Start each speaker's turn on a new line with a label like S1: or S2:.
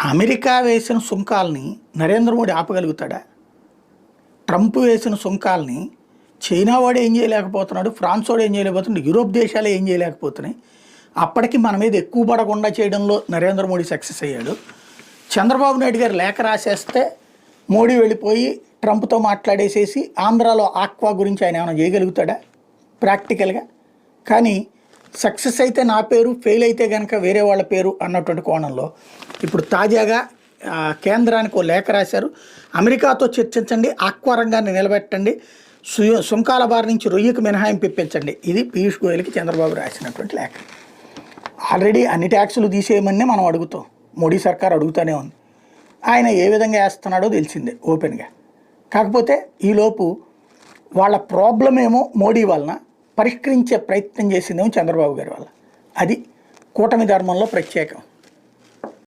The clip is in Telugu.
S1: అమెరికా వేసిన సుంకాల్ని నరేంద్ర మోడీ ఆపగలుగుతాడా? ట్రంప్ వేసిన సుంకాల్ని చైనా వాడు ఏం చేయలేకపోతున్నాడు ఫ్రాన్స్ వాడు ఏం చేయలేకపోతున్నాడు యూరోప్ దేశాలు ఏం చేయలేకపోతున్నాయి. అప్పటికి మన మీద ఎక్కువ పడకుండా చేయడంలో నరేంద్ర మోడీ సక్సెస్ అయ్యాడు. చంద్రబాబు నాయుడు గారు లేఖ రాసేస్తే మోడీ వెళ్ళిపోయి ట్రంప్తో మాట్లాడేసేసి ఆంధ్రాలో ఆక్వా గురించి ఆయన ఏమైనా చేయగలుగుతాడా? ప్రాక్టికల్గా. కానీ సక్సెస్ అయితే నా పేరు ఫెయిల్ అయితే కనుక వేరే వాళ్ళ పేరు అన్నటువంటి కోణంలో ఇప్పుడు తాజాగా కేంద్రానికి ఓ లేఖ రాశారు. అమెరికాతో చర్చించండి ఆక్వా రంగాన్ని నిలబెట్టండి సుంకాల బారి నుంచి రొయ్యకు మినహాయింపు ఇప్పించండి. ఇది పీయూష్ గోయల్కి చంద్రబాబు రాసినటువంటి లేఖ. ఆల్రెడీ అన్ని ట్యాక్సులు తీసేయమని మనం అడుగుతాం. మోడీ సర్కార్ అడుగుతూనే ఉంది. ఆయన ఏ విధంగా వేస్తున్నాడో తెలిసిందే ఓపెన్గా. కాకపోతే ఈలోపు వాళ్ళ ప్రాబ్లం ఏమో మోడీ వలన పరిష్కరించే ప్రయత్నం చేసిందేమో చంద్రబాబు గారి వల్ల అది కూటమి ధర్మంలో ప్రత్యేకం.